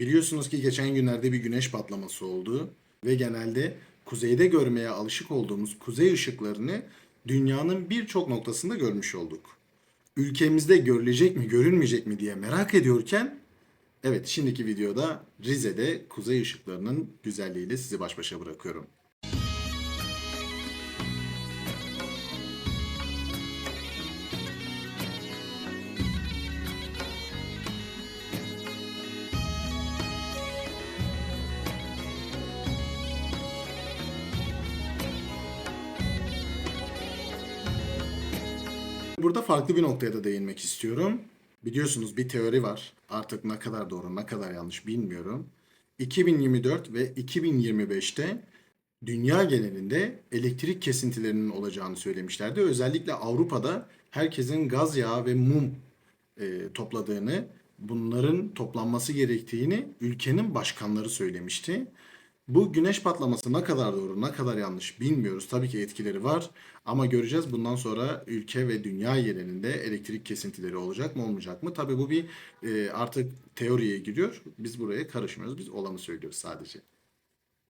Biliyorsunuz ki geçen günlerde bir güneş patlaması oldu ve genelde kuzeyde görmeye alışık olduğumuz kuzey ışıklarını dünyanın birçok noktasında görmüş olduk. Ülkemizde görülecek mi, görülmeyecek mi diye merak ediyorken evet şimdiki videoda Rize'de kuzey ışıklarının güzelliğiyle sizi baş başa bırakıyorum. Burada farklı bir noktaya da değinmek istiyorum. Biliyorsunuz bir teori var. Artık ne kadar doğru, ne kadar yanlış bilmiyorum. 2024 ve 2025'te dünya genelinde elektrik kesintilerinin olacağını söylemişlerdi. Özellikle Avrupa'da herkesin gaz yağı ve mum e, topladığını, bunların toplanması gerektiğini ülkenin başkanları söylemişti. Bu güneş patlaması ne kadar doğru, ne kadar yanlış bilmiyoruz. Tabii ki etkileri var ama göreceğiz bundan sonra ülke ve dünya genelinde elektrik kesintileri olacak mı olmayacak mı? Tabii bu bir e, artık teoriye giriyor. Biz buraya karışmıyoruz. Biz olanı söylüyoruz sadece.